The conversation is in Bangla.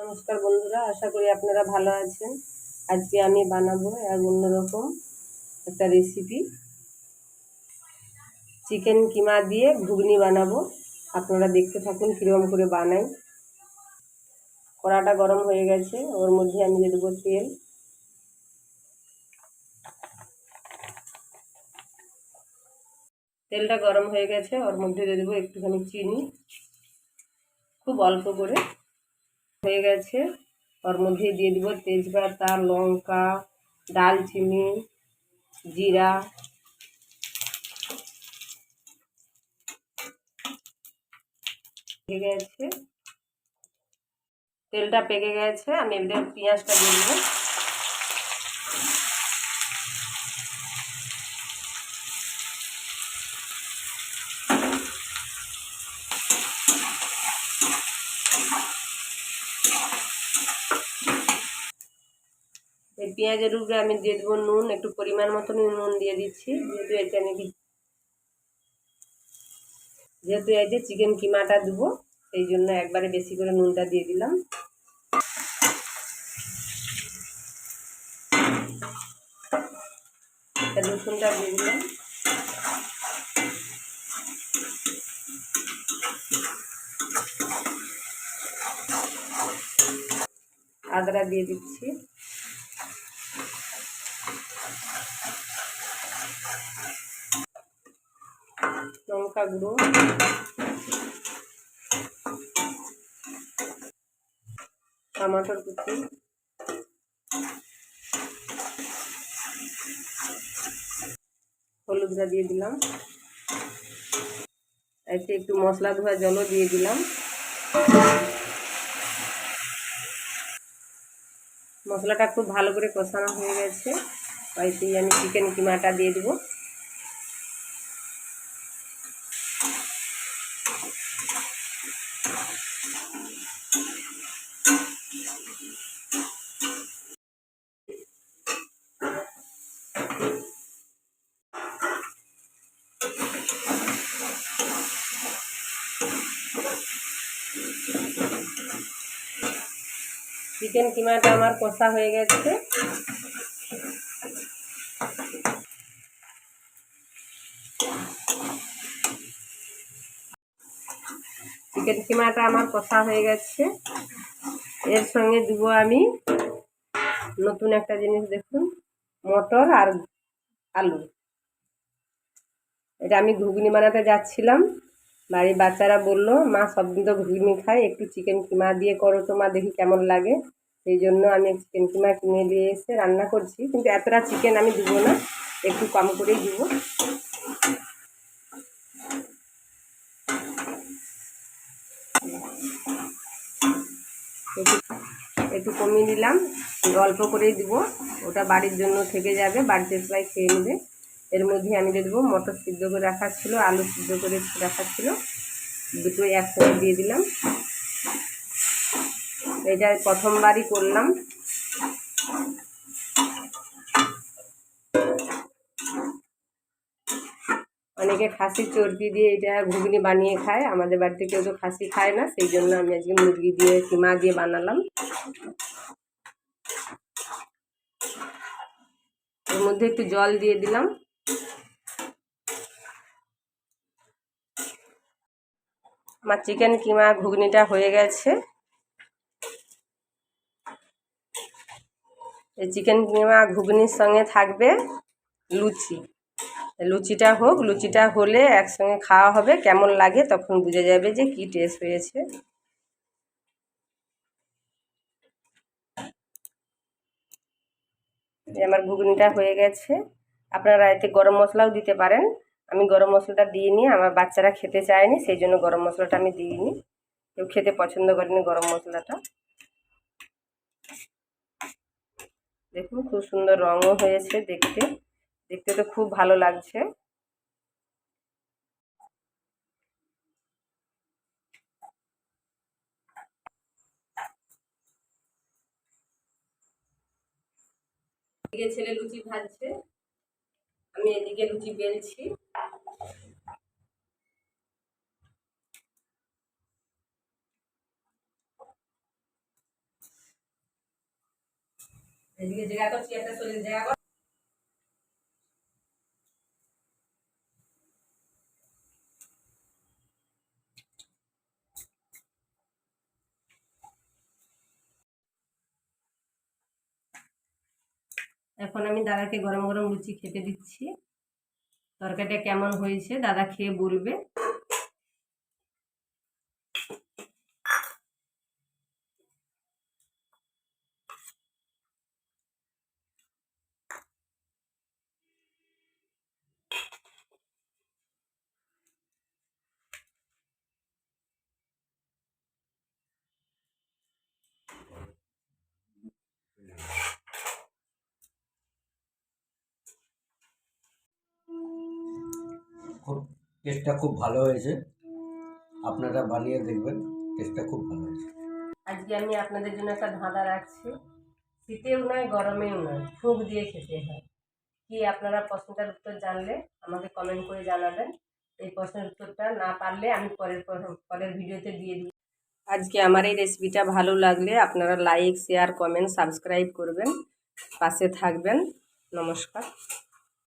নমস্কার বন্ধুরা, আশা করি আপনারা ভালো আছেন। আজকে আমি বানাবো এক অন্যরকম একটা রেসিপি চিকেন কিমা দিয়ে ঘুগনি বানাবো। আপনারা দেখতে থাকুন কীরকম করে বানাই। কড়াটা গরম হয়ে গেছে, ওর মধ্যে আমি দিয়ে দেবো তেল। তেলটা গরম হয়ে গেছে, ওর মধ্যে দিয়ে দেবো একটুখানি চিনি। খুব অল্প করে। হয়ে গেছে। ওর মধ্যে দিয়ে দিব তেজপাতা, লঙ্কা, ডালচিনি, জিরা। পেকে গেছে। তেলটা পেকে গেছে। আমি এবার পেঁয়াজটা দিয়ে দেবো। এই পেঁয়াজের উপরে আমি দিয়ে দেবো নুন, একটু পরিমাণ মতন নুন দিয়ে দিচ্ছি। যেহেতু এটা আমি যেহেতু এই যে চিকেন কিমাটা দেবো, সেই জন্য একবারে বেশি করে নুনটা দিয়ে দিলাম। রসুনটা দিয়ে দিলাম। আদা দিয়ে দিচ্ছি। লঙ্কা গুঁড়ো। টমাটোর কুচি। হলুদটা দিয়ে দিলাম। এতে একটু মশলা ধোয়া জলও দিয়ে দিলাম। মশলাটা খুব ভালো করে কষানো হয়ে গেছে। তাই আমি চিকেন কিমাটা দিয়ে দেবো। চিকেন কিমাটা আমার কষা হয়ে গেছে। চিকেন কিমাটা আমার কষা হয়ে গেছে। এর সঙ্গে দেবো আমি নতুন একটা জিনিস দেখুন, মটর আর আলু। এটা আমি ঘুগনি বানাতে যাচ্ছিলাম। বাড়ির বাচ্চারা বলল, মা সব দিন তো ঘুগনি খায়, একটু চিকেন কিমা দিয়ে করো তো মা, দেখি কেমন লাগে। সেই জন্য আমি চিকেন কিমা কিনে দিয়ে এসে রান্না করছি। কিন্তু এতটা চিকেন আমি দিব না, একটু কম করেই দিব। একটু কমিয়ে নিলাম অল্প করেই দিব। ওটা বাড়ির জন্য থেকে যাবে বাড়িতে সবাই খেয়ে নেবে। এর মধ্যে আমি দিয়ে দেবো, মটর সিদ্ধ করে রাখা ছিল, আলু সিদ্ধ করে রাখা ছিল। দুটোই একসাথে দিয়ে দিলাম। এটা প্রথমবারই করলাম। অনেকে খাসি চর্বি দিয়ে এটা ঘুগনি বানিয়ে খায়, আমাদের বাড়িতে কেউ তো খাসি খায় না, সেই জন্য আমি আজকে মুরগি দিয়ে, কিমা দিয়ে বানালাম। এর মধ্যে একটু জল দিয়ে দিলাম। আমার চিকেন কিমা, ঘুগনিটা হয়ে গেছে। এই চিকেন কিমা ঘুগনির সঙ্গে থাকবে লুচি। লুচিটা হোক, লুচিটা হলে একসঙ্গে খাওয়া হবে, কেমন লাগে তখন বুঝে যাবে যে কি টেস্ট হয়েছে। আমার ঘুগনিটা হয়ে গেছে। আপনারা এতে গরম মশলাও দিতে পারেন। আমি গরম মশলাটা দিইনি, আমার বাচ্চারা খেতে চায়নি, সেই জন্য গরম মশলাটা আমি দিইনি। কেউ খেতে পছন্দ করেনি গরম মশলাটা। দেখুন, খুব সুন্দর রঙও হয়েছে দেখতে। দেখতে তো খুব ভালো লাগছে। ছেলে লুচি ভাজছে। আমি এদিকে লুচি বেলছি। এদিকে জায়গা জায়গা এখন আমি দাদাকে গরম গরম লুচি খেতে দিচ্ছি। তরকারিটা কেমন হয়েছে, দাদা খেয়ে বলবে খুব টেস্টটা খুব ভালো হয়েছে। আপনারা বানিয়ে দেখবেন টেস্টটা খুব ভালো হয়েছে। আজকে আমি আপনাদের জন্য একটা ধাঁধা রাখছি। শীতেও নয়, গরমেও নয়, ফুক দিয়ে খেতে হয়। কি আপনারা প্রশ্নটার উত্তর জানলে আমাকে কমেন্ট করে জানাবেন। এই প্রশ্নের উত্তরটা না পারলে আমি পরের পরের ভিডিওতে দিয়ে দিই। আজকে আমার এই রেসিপিটা ভালো লাগলে আপনারা লাইক শেয়ার কমেন্ট সাবস্ক্রাইব করবেন। পাশে থাকবেন। নমস্কার।